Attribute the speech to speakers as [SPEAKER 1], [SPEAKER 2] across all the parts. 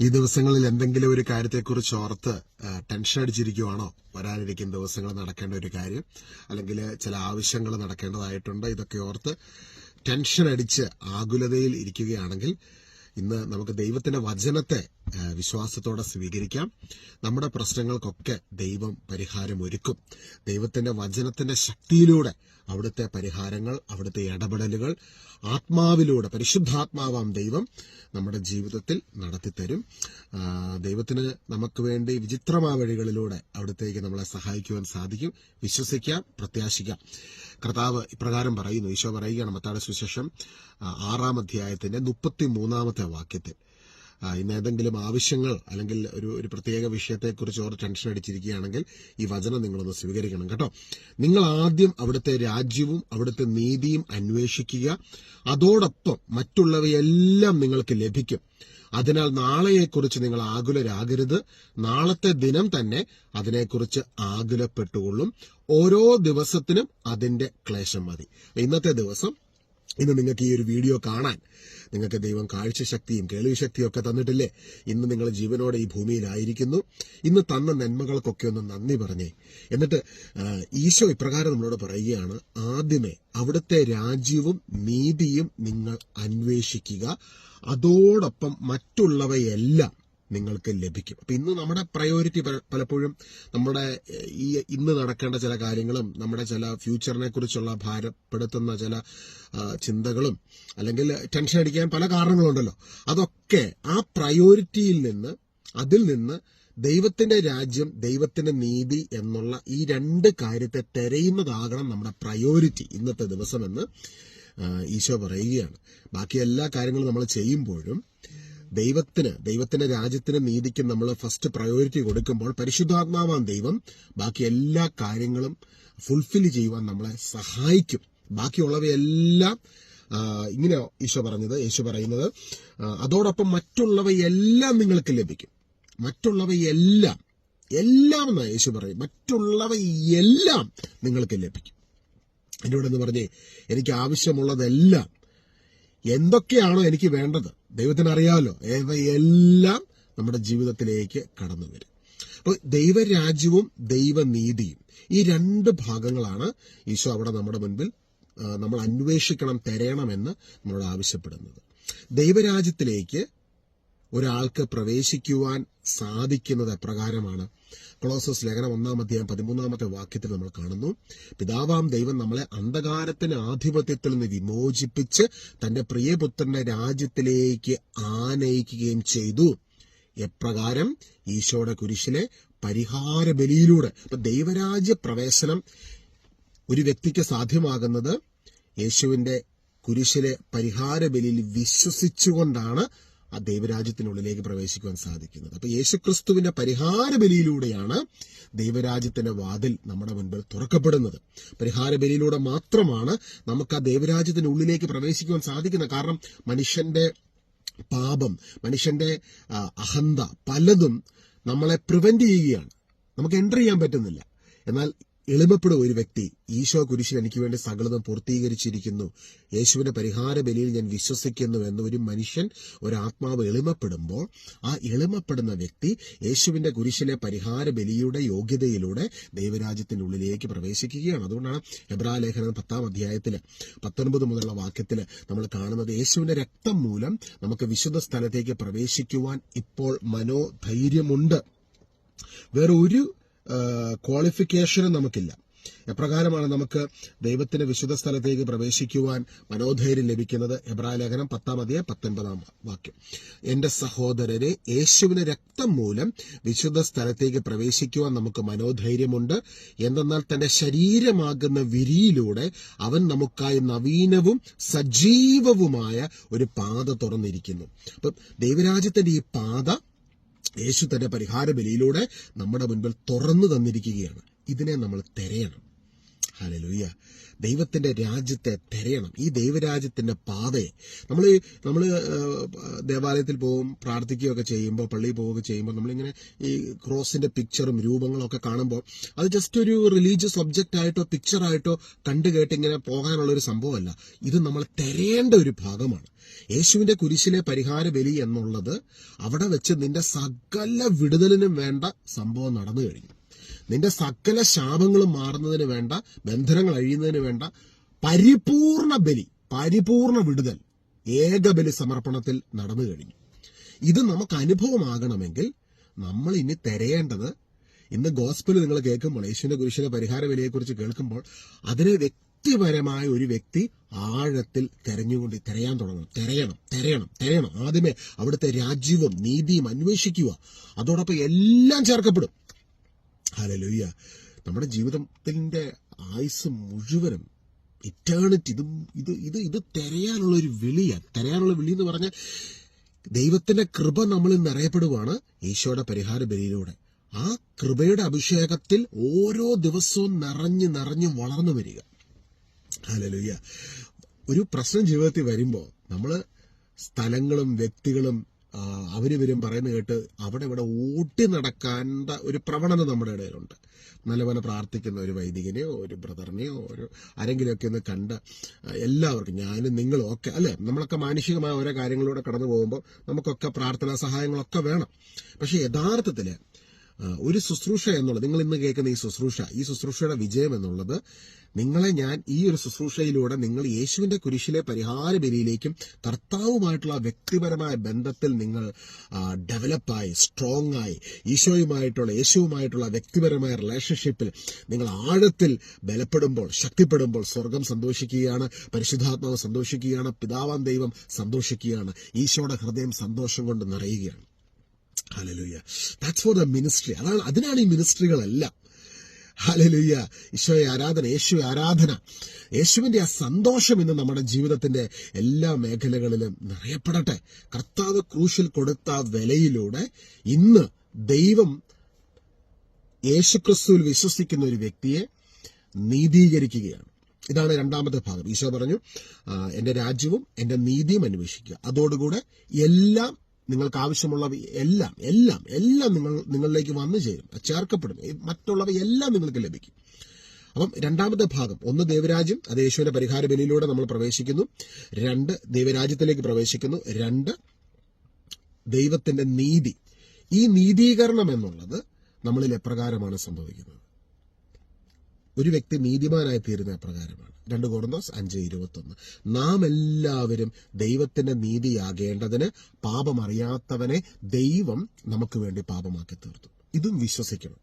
[SPEAKER 1] ഈ ദിവസങ്ങളിൽ എന്തെങ്കിലും ഒരു കാര്യത്തെക്കുറിച്ച് ഓർത്ത് ടെൻഷൻ അടിച്ചിരിക്കുവാണോ? വരാനിരിക്കുന്ന ദിവസങ്ങൾ നടക്കേണ്ട ഒരു കാര്യം അല്ലെങ്കിൽ ചില ആവശ്യങ്ങൾ നടക്കേണ്ടതായിട്ടുണ്ട് ഇതൊക്കെ ഓർത്ത് ടെൻഷൻ അടിച്ച് ആകുലതയിൽ ഇരിക്കുകയാണെങ്കിൽ ഇന്ന് നമുക്ക് ദൈവത്തിന്റെ വചനത്തെ വിശ്വാസത്തോടെ സ്വീകരിക്കാം. നമ്മുടെ പ്രശ്നങ്ങൾക്കൊക്കെ ദൈവം പരിഹാരം ഒരുക്കും ദൈവത്തിന്റെ വചനത്തിന്റെ ശക്തിയിലൂടെ അവിടുത്തെ പരിഹാരങ്ങൾ അവിടുത്തെ ഇടപെടലുകൾ ആത്മാവിലൂടെ പരിശുദ്ധാത്മാവാം ദൈവം നമ്മുടെ ജീവിതത്തിൽ നടത്തിത്തരും. ദൈവത്തിന് നമുക്ക് വേണ്ടി വിചിത്രമായ വഴികളിലൂടെ അവിടത്തേക്ക് നമ്മളെ സഹായിക്കുവാൻ സാധിക്കും. വിശ്വസിക്കാം പ്രത്യാശിക്കാം. കർത്താവ് ഇപ്രകാരം പറയുന്നു ഈശോ പറയുകയാണ് മത്താടെ സുശേഷം ആറാം അധ്യായത്തിന്റെ മുപ്പത്തി മൂന്നാമത്തെ വാക്യത്തിൽ. ഇന്ന് ഏതെങ്കിലും ആവശ്യങ്ങൾ അല്ലെങ്കിൽ ഒരു ഒരു പ്രത്യേക വിഷയത്തെക്കുറിച്ച് ഓർ ടെൻഷൻ അടിച്ചിരിക്കുകയാണെങ്കിൽ ഈ വചനം നിങ്ങളൊന്ന് സ്വീകരിക്കണം കേട്ടോ. നിങ്ങൾ ആദ്യം അവിടുത്തെ രാജ്യവും അവിടുത്തെ നീതിയും അന്വേഷിക്കുക. അതോടൊപ്പം മറ്റുള്ളവയെല്ലാം നിങ്ങൾക്ക് ലഭിക്കും. അതിനാൽ നാളെയെക്കുറിച്ച് നിങ്ങൾ ആകുലരാകരുത്. നാളത്തെ ദിനം തന്നെ അതിനെക്കുറിച്ച് ആകുലപ്പെട്ടുകൊള്ളും. ഓരോ ദിവസത്തിനും അതിന്റെ ക്ലേശം മതി. ഇന്നത്തെ ദിവസം ഇന്ന് നിങ്ങൾക്ക് ഈ ഒരു വീഡിയോ കാണാൻ നിങ്ങൾക്ക് ദൈവം കാഴ്ചശക്തിയും കേൾവി ശക്തിയും ഒക്കെ തന്നിട്ടില്ലേ? ഇന്ന് നിങ്ങൾ ജീവനോടെ ഈ ഭൂമിയിലായിരിക്കുന്നു. ഇന്ന് തന്ന നന്മകൾക്കൊക്കെ ഒന്ന് നന്ദി പറഞ്ഞേ. എന്നിട്ട് ഈശോ ഇപ്രകാരം നമ്മളോട് പറയുകയാണ് ആദ്യമേ അവിടുത്തെ രാജ്യവും നീതിയും നിങ്ങൾ അന്വേഷിക്കുക. അതോടൊപ്പം മറ്റുള്ളവയെല്ലാം നിങ്ങൾക്ക് ലഭിക്കും. അപ്പൊ ഇന്ന് നമ്മുടെ പ്രയോറിറ്റി പലപ്പോഴും നമ്മുടെ ഈ ഇന്ന് നടക്കേണ്ട ചില കാര്യങ്ങളും നമ്മുടെ ചില ഫ്യൂച്ചറിനെ കുറിച്ചുള്ള ഭാരപ്പെടുത്തുന്ന ചില ചിന്തകളും അല്ലെങ്കിൽ ടെൻഷൻ അടിക്കാൻ പല കാരണങ്ങളുണ്ടല്ലോ. അതൊക്കെ ആ പ്രയോറിറ്റിയിൽ നിന്ന് അതിൽ നിന്ന് ദൈവത്തിന്റെ രാജ്യം ദൈവത്തിന്റെ നീതി എന്നുള്ള ഈ രണ്ട് കാര്യത്തെ തെരയുന്നതാകണം നമ്മുടെ പ്രയോറിറ്റി ഇന്നത്തെ ദിവസമെന്ന് ഈശോ പറയുകയാണ്. ബാക്കി എല്ലാ കാര്യങ്ങളും നമ്മൾ ചെയ്യുമ്പോഴും ദൈവത്തിന് ദൈവത്തിന്റെ രാജ്യത്തിന് നീതിക്കും നമ്മൾ ഫസ്റ്റ് പ്രയോറിറ്റി കൊടുക്കുമ്പോൾ പരിശുദ്ധാത്മാവാൻ ദൈവം. ബാക്കി എല്ലാ കാര്യങ്ങളും ഫുൾഫിൽ ചെയ്യുവാൻ നമ്മളെ സഹായിക്കും. ബാക്കിയുള്ളവയെല്ലാം ഇങ്ങനെ ഈശോ പറഞ്ഞത് യേശു പറയുന്നത് അതോടൊപ്പം മറ്റുള്ളവയെല്ലാം നിങ്ങൾക്ക് ലഭിക്കും. മറ്റുള്ളവയെല്ലാം എല്ലാം എന്നാ യേശു പറയും മറ്റുള്ളവയെല്ലാം നിങ്ങൾക്ക് ലഭിക്കും. എന്നോട് എന്ന് പറഞ്ഞേ എനിക്ക് ആവശ്യമുള്ളതെല്ലാം എന്തൊക്കെയാണോ എനിക്ക് വേണ്ടത്? ദൈവത്തിന് അറിയാമല്ലോ ഇവയെല്ലാം നമ്മുടെ ജീവിതത്തിലേക്ക് കടന്നു വരും. അപ്പോൾ ദൈവരാജ്യവും ദൈവനീതിയും ഈ രണ്ട് ഭാഗങ്ങളാണ് ഈശോ അവിടെ നമ്മുടെ മുൻപിൽ നമ്മൾ അന്വേഷിക്കണം തരയണമെന്ന് നമ്മളോട് ആവശ്യപ്പെടുന്നത്. ദൈവരാജ്യത്തിലേക്ക് ഒരാൾക്ക് പ്രവേശിക്കുവാൻ സാധിക്കുന്നത് എപ്രകാരമാണ്? കൊളോസസ് ലേഖനം ഒന്നാം അധ്യായം പതിമൂന്നാമത്തെ വാക്യത്തിൽ നമ്മൾ കാണുന്നു. പിതാവാം ദൈവം നമ്മളെ അന്ധകാരത്തിന് ആധിപത്യത്തിൽ നിന്ന് വിമോചിപ്പിച്ച് തന്റെ പ്രിയപുത്രന്റെ രാജ്യത്തിലേക്ക് ആനയിക്കുകയും ചെയ്തു. എപ്രകാരം ഈശോയുടെ കുരിശിലെ പരിഹാര ബലിയിലൂടെ അപ്പൊ ദൈവരാജ്യ പ്രവേശനം ഒരു വ്യക്തിക്ക് സാധ്യമാകുന്നത് യേശുവിന്റെ കുരിശിലെ പരിഹാര ബലിയിൽ വിശ്വസിച്ചുകൊണ്ടാണ് ആ ദൈവരാജ്യത്തിനുള്ളിലേക്ക് പ്രവേശിക്കുവാൻ സാധിക്കുന്നത്. അപ്പൊ യേശുക്രിസ്തുവിന്റെ പരിഹാര ബലിയിലൂടെയാണ് ദൈവരാജ്യത്തിന്റെ വാതിൽ നമ്മുടെ മുൻപിൽ തുറക്കപ്പെടുന്നത്. പരിഹാര ബലിയിലൂടെ മാത്രമാണ് നമുക്ക് ആ ദൈവരാജ്യത്തിനുള്ളിലേക്ക് പ്രവേശിക്കുവാൻ സാധിക്കുന്നത്. കാരണം മനുഷ്യന്റെ പാപം മനുഷ്യന്റെ അഹന്ത പലതും നമ്മളെ പ്രിവെന്റ് ചെയ്യുകയാണ്. നമുക്ക് എന്റർ ചെയ്യാൻ പറ്റുന്നില്ല. എന്നാൽ എളിമപ്പെടും ഒരു വ്യക്തി. ഈശോ കുരിശിൽ എനിക്ക് വേണ്ടി സകലതും പൂർത്തീകരിച്ചിരിക്കുന്നു. യേശുവിന്റെ പരിഹാര ബലിയിൽ ഞാൻ വിശ്വസിക്കുന്നു എന്ന് ഒരു മനുഷ്യൻ ഒരാത്മാവ് എളിമപ്പെടുമ്പോൾ ആ എളിമപ്പെടുന്ന വ്യക്തി യേശുവിന്റെ കുരിശിലെ പരിഹാര ബലിയുടെ യോഗ്യതയിലൂടെ ദൈവരാജ്യത്തിനുള്ളിലേക്ക് പ്രവേശിക്കുകയാണ്. അതുകൊണ്ടാണ് എബ്രാ ലേഖനം പത്താം അധ്യായത്തിൽ പത്തൊൻപത് മുതലുള്ള വാക്യത്തിൽ നമ്മൾ കാണുന്നത് യേശുവിന്റെ രക്തം മൂലം നമുക്ക് വിശുദ്ധ സ്ഥലത്തേക്ക് പ്രവേശിക്കുവാൻ ഇപ്പോൾ മനോധൈര്യമുണ്ട്. വേറെ ഒരു ക്വാളിഫിക്കേഷനും നമുക്കില്ല. എപ്രകാരമാണ് നമുക്ക് ദൈവത്തിന്റെ വിശുദ്ധ സ്ഥലത്തേക്ക് പ്രവേശിക്കുവാൻ മനോധൈര്യം ലഭിക്കുന്നത്? എബ്രായ ലേഖനം പത്താം അധികം പത്തൊൻപതാം വാക്യം. എന്റെ സഹോദരരെ യേശുവിന് രക്തം മൂലം വിശുദ്ധ സ്ഥലത്തേക്ക് പ്രവേശിക്കുവാൻ നമുക്ക് മനോധൈര്യമുണ്ട്. എന്തെന്നാൽ തന്റെ ശരീരമാകുന്ന വിരിയിലൂടെ അവൻ നമുക്കായി നവീനവും സജീവവുമായ ഒരു പാത തുറന്നിരിക്കുന്നു. അപ്പം ദൈവരാജ്യത്തിന്റെ ഈ പാത യേശു തന്റെ പരിഹാര ബലിയിലൂടെ നമ്മുടെ മുൻപിൽ തുറന്നു തന്നിരിക്കുകയാണ്. ഇതിനെ നമ്മൾ തിരയണം. ഹല്ലേലൂയ. ദൈവത്തിന്റെ രാജ്യത്തെ തിരയണം. ഈ ദൈവരാജ്യത്തിന്റെ പാതയെ. നമ്മൾ നമ്മൾ ദേവാലയത്തിൽ പോകും പ്രാർത്ഥിക്കുകയൊക്കെ ചെയ്യുമ്പോൾ പള്ളിയിൽ പോവുകയൊക്കെ ചെയ്യുമ്പോൾ നമ്മളിങ്ങനെ ഈ ക്രോസിന്റെ പിക്ചറും രൂപങ്ങളും ഒക്കെ കാണുമ്പോൾ അത് ജസ്റ്റ് ഒരു റിലീജിയസ് ഒബ്ജക്റ്റ് ആയിട്ടോ പിക്ചർ ആയിട്ടോ കണ്ടു കേട്ട് ഇങ്ങനെ പോകാനുള്ള ഒരു സംഭവമല്ല. ഇത് നമ്മൾ തിരയേണ്ട ഒരു ഭാഗമാണ്. യേശുവിന്റെ കുരിശിലെ പരിഹാര ബലി എന്നുള്ളത് അവിടെ വെച്ച് നിന്റെ സകല വിടുതലിനും വേണ്ട സംഭവം നടന്നു കഴിഞ്ഞു. നിന്റെ സകല ശാപങ്ങളും മാറുന്നതിന് വേണ്ട ബന്ധനങ്ങൾ അഴിയുന്നതിന് വേണ്ട പരിപൂർണ ബലി പരിപൂർണ വിടുതൽ ഏകബലി സമർപ്പണത്തിൽ നടന്നു കഴിഞ്ഞു. ഇത് നമുക്ക് അനുഭവമാകണമെങ്കിൽ നമ്മൾ ഇനി തിരയേണ്ടത് ഇന്ന് ഗോസ്പിൽ നിങ്ങൾ കേൾക്കുമ്പോൾ യേശുവിന്റെ കുരിശിന്റെ പരിഹാര വിലയെക്കുറിച്ച് കേൾക്കുമ്പോൾ അതിനെ വ്യക്തിപരമായ ഒരു വ്യക്തി ആഴത്തിൽ തെരഞ്ഞുകൊണ്ട് തിരയാൻ തുടങ്ങണം. തിരയണം തിരയണം തിരയണം. ആദ്യമേ അവിടുത്തെ രാജ്യവും നീതിയും അന്വേഷിക്കുക. അതോടൊപ്പം എല്ലാം ചേർക്കപ്പെടും. ഹലലുയ്യ നമ്മുടെ ജീവിതത്തിന്റെ ആയുസ് മുഴുവനും ഇറ്റേണിറ്റി ഇതും ഇത് ഇത് ഇത് തിരയാനുള്ള ഒരു വിളിയാണ്. തിരയാനുള്ള വിളി എന്ന് പറഞ്ഞാൽ ദൈവത്തിന്റെ കൃപ നമ്മളിൽ നിറയപ്പെടുവാണ് ഈശോയുടെ പരിഹാര ബലിയിലൂടെ. ആ കൃപയുടെ അഭിഷേകത്തിൽ ഓരോ ദിവസവും നിറഞ്ഞ് നിറഞ്ഞ് വളർന്നു വരിക. ഹലലുയ്യ ഒരു പ്രശ്നം ജീവിതത്തിൽ വരുമ്പോൾ നമ്മൾ സ്ഥലങ്ങളും വ്യക്തികളും ആ, അവർ വരും പറയുന്നത് കേട്ട് അവിടെ ഇവിടെ ഓട്ടി നടക്കേണ്ട ഒരു പ്രവണത നമ്മുടെ ഇടയിലുണ്ട്. നല്ലപോലെ പ്രാർത്ഥിക്കുന്ന ഒരു വൈദികനെയോ ഒരു ബ്രദറിനെയോ ഒരു ആരെങ്കിലുമൊക്കെ ഒന്ന് കണ്ട എല്ലാവർക്കും ഞാനും നിങ്ങളും ഒക്കെ അല്ലെ? നമ്മളൊക്കെ മാനുഷികമായ ഓരോ കാര്യങ്ങളിലൂടെ കടന്നു പോകുമ്പോൾ നമുക്കൊക്കെ പ്രാർത്ഥനാ സഹായങ്ങളൊക്കെ വേണം. പക്ഷെ യഥാർത്ഥത്തിൽ ഒരു ശുശ്രൂഷ എന്നുള്ളത് നിങ്ങൾ ഇന്ന് കേൾക്കുന്ന ഈ ശുശ്രൂഷ ഈ ശുശ്രൂഷയുടെ വിജയം എന്നുള്ളത് നിങ്ങളെ ഞാൻ ഈ ഒരു ശുശ്രൂഷയിലൂടെ നിങ്ങൾ യേശുവിന്റെ കുരിശിലെ പരിഹാര ബലിയിലേക്കും കർത്താവുമായിട്ടുള്ള വ്യക്തിപരമായ ബന്ധത്തിൽ നിങ്ങൾ ഡെവലപ്പായി സ്ട്രോങ് ആയി ഈശോയുമായിട്ടുള്ള യേശുവുമായിട്ടുള്ള വ്യക്തിപരമായ റിലേഷൻഷിപ്പിൽ നിങ്ങൾ ആഴത്തിൽ ബലപ്പെടുമ്പോൾ ശക്തിപ്പെടുമ്പോൾ സ്വർഗം സന്തോഷിക്കുകയാണ് പരിശുദ്ധാത്മാവ് സന്തോഷിക്കുകയാണ് പിതാവാൻ ദൈവം സന്തോഷിക്കുകയാണ് ഈശോയുടെ ഹൃദയം സന്തോഷം കൊണ്ട് നിറയുകയാണ്. Hallelujah that's for the ministry അതാണ് അതിനാണ് ഈ മിനിസ്ട്രികളെല്ലാം ഹലലുയ്യ ഈശോയെ ആരാധന യേശു ആരാധന. യേശുവിന്റെ ആ സന്തോഷം ഇന്ന് നമ്മുടെ ജീവിതത്തിന്റെ എല്ലാ മേഖലകളിലും നിറയപ്പെടട്ടെ. കർത്താവ് ക്രൂശിൽ കൊടുത്ത വിലയിലൂടെ ഇന്ന് ദൈവം യേശുക്രിസ്തുവിൽ വിശ്വസിക്കുന്ന ഒരു വ്യക്തിയെ നീതീകരിക്കുകയാണ്. ഇതാണ് രണ്ടാമത്തെ ഭാഗം. ഈശോ പറഞ്ഞു എന്റെ രാജ്യവും എന്റെ നീതിയും അന്വേഷിക്കുക. അതോടുകൂടെ എല്ലാം നിങ്ങൾക്ക് ആവശ്യമുള്ളവ എല്ലാം എല്ലാം എല്ലാം നിങ്ങൾ നിങ്ങളിലേക്ക് വന്നു ചേരും. ചേർക്കപ്പെടും മറ്റുള്ളവയെല്ലാം നിങ്ങൾക്ക് ലഭിക്കും. അപ്പം രണ്ടാമത്തെ ഭാഗം ഒന്ന് ദേവരാജ്യം അത് യേശുവിന്റെ പരിഹാര ബലിയിലൂടെ നമ്മൾ പ്രവേശിക്കുന്നു. രണ്ട് ദേവരാജ്യത്തിലേക്ക് പ്രവേശിക്കുന്നു. രണ്ട് ദൈവത്തിന്റെ നീതി. ഈ നീതീകരണം എന്നുള്ളത് നമ്മളിൽ എപ്രകാരമാണ് സംഭവിക്കുന്നത്? ഒരു വ്യക്തി നീതിമാനായി തീരുന്ന പ്രകാരമാണ്. രണ്ട് കോർന്നോസ് അഞ്ച് ഇരുപത്തൊന്ന്. നാം എല്ലാവരും ദൈവത്തിന്റെ നീതിയാകേണ്ടതിന് പാപമറിയാത്തവനെ ദൈവം നമുക്ക് വേണ്ടി പാപമാക്കി തീർത്തു ഇതും വിശ്വസിക്കണം.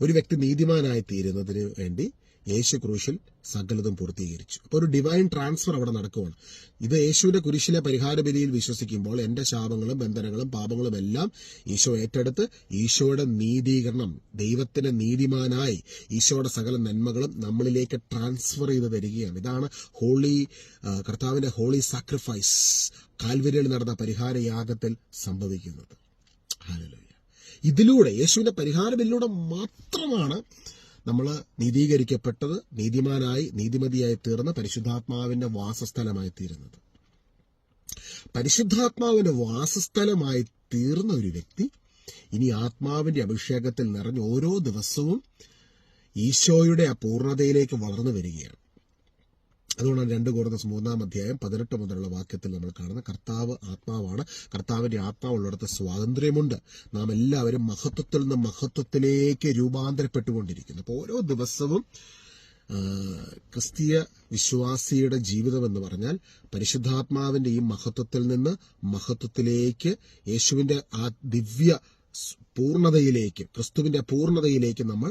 [SPEAKER 1] ഒരു വ്യക്തി നീതിമാനായി തീരുന്നതിന് വേണ്ടി യേശു ക്രൂശിൽ സകലതും പൂർത്തീകരിച്ചു. അപ്പോൾ ഒരു ഡിവൈൻ ട്രാൻസ്ഫർ അവിടെ നടക്കുകയാണ് ഇത് യേശുവിന്റെ കുരിശിലെ പരിഹാര ബലിയിൽ വിശ്വസിക്കുമ്പോൾ എന്റെ ശാപങ്ങളും ബന്ധനങ്ങളും പാപങ്ങളും എല്ലാം ഈശോ ഏറ്റെടുത്ത് ഈശോയുടെ നീതീകരണം ദൈവത്തിന്റെ നീതിമാനായി ഈശോയുടെ സകല നന്മകളും നമ്മളിലേക്ക് ട്രാൻസ്ഫർ ചെയ്ത് തരികയാണ്. ഇതാണ് ഹോളി കർത്താവിന്റെ ഹോളി സാക്രിഫൈസ് കാൽവരിയിൽ നടന്ന പരിഹാര യാഗത്തിൽ സംഭവിക്കുന്നത് ഇതിലൂടെ യേശുവിന്റെ പരിഹാര ബലിയിലൂടെ മാത്രമാണ് നമ്മൾ നീതീകരിക്കപ്പെട്ടത് നീതിമാനായി നീതിമതിയായി തീർന്ന പരിശുദ്ധാത്മാവിന്റെ വാസസ്ഥലമായി തീരുന്നത്. പരിശുദ്ധാത്മാവിന്റെ വാസസ്ഥലമായി തീർന്ന ഒരു വ്യക്തി ഇനി ആത്മാവിന്റെ അഭിഷേകത്തിൽ നിറഞ്ഞ് ഓരോ ദിവസവും ഈശോയുടെ ആ പൂർണതയിലേക്ക് വളർന്നു വരികയാണ്. അതുകൊണ്ടാണ് രണ്ട് കോർത്തസ് മൂന്നാം അധ്യായം പതിനെട്ട് മുതലുള്ള വാക്യത്തിൽ നമ്മൾ കാണുന്ന കർത്താവ് ആത്മാവാണ്. കർത്താവിന്റെ ആത്മാവുള്ളിടത്ത് സ്വാതന്ത്ര്യമുണ്ട്. നാം എല്ലാവരും മഹത്വത്തിൽ നിന്ന് മഹത്വത്തിലേക്ക് രൂപാന്തരപ്പെട്ടുകൊണ്ടിരിക്കുന്നു. അപ്പോൾ ഓരോ ദിവസവും ക്രിസ്തീയ വിശ്വാസിയുടെ ജീവിതം എന്ന് പറഞ്ഞാൽ പരിശുദ്ധാത്മാവിന്റെ ഈ മഹത്വത്തിൽ നിന്ന് മഹത്വത്തിലേക്ക് യേശുവിന്റെ ആ ദിവ്യ പൂർണതയിലേക്ക് ക്രിസ്തുവിന്റെ പൂർണതയിലേക്ക് നമ്മൾ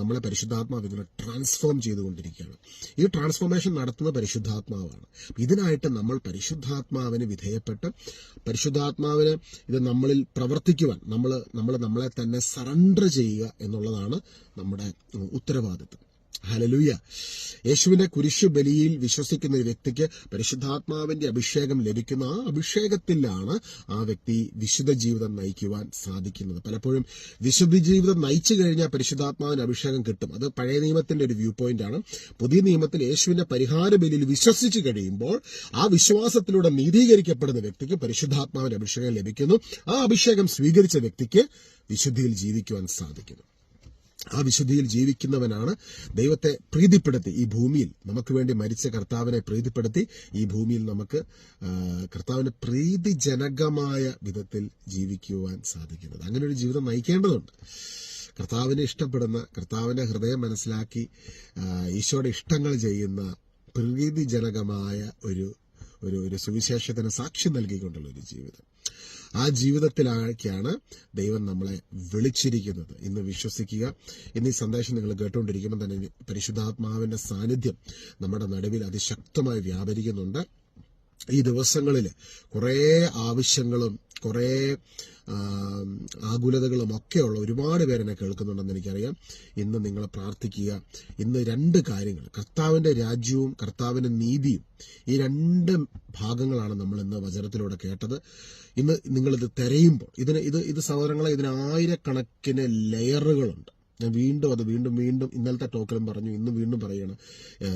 [SPEAKER 1] നമ്മളെ പരിശുദ്ധാത്മാവ് ഇതിനെ ട്രാൻസ്ഫോം ചെയ്തുകൊണ്ടിരിക്കുകയാണ്. ഈ ട്രാൻസ്ഫോർമേഷൻ നടത്തുന്ന പരിശുദ്ധാത്മാവാണ്. ഇതിനായിട്ട് നമ്മൾ പരിശുദ്ധാത്മാവിന് വിധേയപ്പെട്ട് പരിശുദ്ധാത്മാവിന് ഇത് നമ്മളിൽ പ്രവർത്തിക്കുവാൻ നമ്മൾ നമ്മൾ നമ്മളെ തന്നെ സറണ്ടർ ചെയ്യുക എന്നുള്ളതാണ് നമ്മുടെ ഉത്തരവാദിത്വം ഹലലൂയ യേശുവിന്റെ കുരിശു ബലിയിൽ വിശ്വസിക്കുന്ന ഒരു വ്യക്തിക്ക് പരിശുദ്ധാത്മാവിന്റെ അഭിഷേകം ലഭിക്കുന്ന ആ അഭിഷേകത്തിലാണ് ആ വ്യക്തി വിശുദ്ധ ജീവിതം നയിക്കുവാൻ സാധിക്കുന്നത്. പലപ്പോഴും വിശുദ്ധ ജീവിതം നയിച്ചു കഴിഞ്ഞാൽ പരിശുദ്ധാത്മാവിന് അഭിഷേകം കിട്ടും. അത് പഴയ നിയമത്തിന്റെ ഒരു വ്യൂ പോയിന്റ് ആണ്. പുതിയ നിയമത്തിൽ യേശുവിന്റെ പരിഹാര ബലിയിൽ വിശ്വസിച്ചു കഴിയുമ്പോൾ ആ വിശ്വാസത്തിലൂടെ നീതീകരിക്കപ്പെടുന്ന വ്യക്തിക്ക് പരിശുദ്ധാത്മാവിന്റെ അഭിഷേകം ലഭിക്കുന്നു. ആ അഭിഷേകം സ്വീകരിച്ച വ്യക്തിക്ക് വിശുദ്ധിയിൽ ജീവിക്കുവാൻ സാധിക്കുന്നു. ആ വിശുദ്ധിയിൽ ജീവിക്കുന്നവനാണ് ദൈവത്തെ പ്രീതിപ്പെടുത്തി. ഈ ഭൂമിയിൽ നമുക്ക് വേണ്ടി മരിച്ച കർത്താവിനെ പ്രീതിപ്പെടുത്തി ഈ ഭൂമിയിൽ നമുക്ക് കർത്താവിന് പ്രീതിജനകമായ വിധത്തിൽ ജീവിക്കുവാൻ സാധിക്കുന്നത്. അങ്ങനെ ഒരു ജീവിതം നയിക്കേണ്ടതുണ്ട്. കർത്താവിനെ ഇഷ്ടപ്പെടുന്ന കർത്താവിന്റെ ഹൃദയം മനസ്സിലാക്കി ഈശോയുടെ ഇഷ്ടങ്ങൾ ചെയ്യുന്ന പ്രീതിജനകമായ ഒരു ഒരു ഒരു സുവിശേഷത്തിന് സാക്ഷ്യം നൽകിക്കൊണ്ടുള്ള ഒരു ജീവിതം. ആ ജീവിതത്തിലേക്കാണ് ദൈവം നമ്മളെ വിളിച്ചിരിക്കുന്നത്. ഇന്ന് വിശ്വസിക്കുക. ഇന്ന് ഈ സന്ദേശം നിങ്ങൾ കേട്ടുകൊണ്ടിരിക്കുമ്പോൾ തന്നെ പരിശുദ്ധാത്മാവിന്റെ സാന്നിധ്യം നമ്മുടെ നടുവിൽ അതിശക്തമായി വ്യാപരിക്കുന്നുണ്ട്. ഈ ദിവസങ്ങളിൽ കുറേ ആവശ്യങ്ങളും കുറേ ആകുലതകളും ഒക്കെയുള്ള ഒരുപാട് പേരെന്നെ കേൾക്കുന്നുണ്ടെന്ന് എനിക്കറിയാം. ഇന്ന് നിങ്ങൾ പ്രാർത്ഥിക്കുക. ഇന്ന് രണ്ട് കാര്യങ്ങൾ. കർത്താവിന്റെ രാജ്യവും കർത്താവിന്റെ നീതിയും ഈ രണ്ട് ഭാഗങ്ങളാണ് നമ്മൾ ഇന്ന് വചനത്തിലൂടെ കേട്ടത്. ഇന്ന് നിങ്ങളിത് തിരയുമ്പോൾ ഇതിന് ഇത് ഇത് സഹോദരങ്ങളെ ഇതിന് ആയിരക്കണക്കിന് ലെയറുകളുണ്ട്. ഞാൻ വീണ്ടും അത് വീണ്ടും വീണ്ടും ഇന്നലത്തെ ടോക്കിലും പറഞ്ഞു ഇന്നും വീണ്ടും പറയുകയാണ്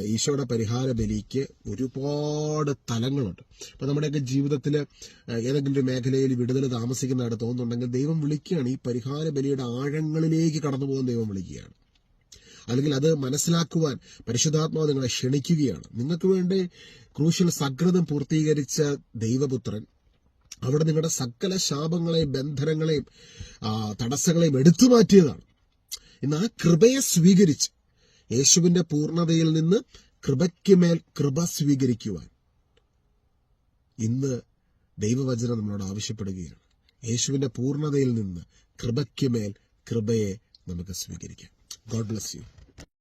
[SPEAKER 1] ഈശോയുടെ പരിഹാര ബലിക്ക് ഒരുപാട് തലങ്ങളുണ്ട്. അപ്പൊ നമ്മുടെയൊക്കെ ജീവിതത്തിൽ ഏതെങ്കിലും ഒരു മേഖലയിൽ വിടുതൽ താമസിക്കുന്നതായിട്ട് തോന്നുന്നുണ്ടെങ്കിൽ ദൈവം വിളിക്കുകയാണ്. ഈ പരിഹാര ബലിയുടെ ആഴങ്ങളിലേക്ക് കടന്നു പോകാൻ ദൈവം വിളിക്കുകയാണ്. അല്ലെങ്കിൽ അത് മനസ്സിലാക്കുവാൻ പരിശുദ്ധാത്മാവ് നിങ്ങളെ ക്ഷണിക്കുകയാണ്. നിങ്ങൾക്ക് വേണ്ടി ക്രൂഷ്യൽ സഗ്രതം പൂർത്തീകരിച്ച ദൈവപുത്രൻ അവിടെ നിങ്ങളുടെ സകല ശാപങ്ങളെയും ബന്ധനങ്ങളെയും തടസ്സങ്ങളെയും എടുത്തു മാറ്റിയതാണ് ഇന്ന് ആ കൃപയെ സ്വീകരിച്ച് യേശുവിന്റെ പൂർണതയിൽ നിന്ന് കൃപയ്ക്ക് മേൽ കൃപ സ്വീകരിക്കുവാൻ ഇന്ന് ദൈവവചനം നമ്മളോട് ആവശ്യപ്പെടുകയാണ്. യേശുവിന്റെ പൂർണതയിൽ നിന്ന് കൃപയ്ക്ക് മേൽ കൃപയെ നമുക്ക് സ്വീകരിക്കാം. God bless you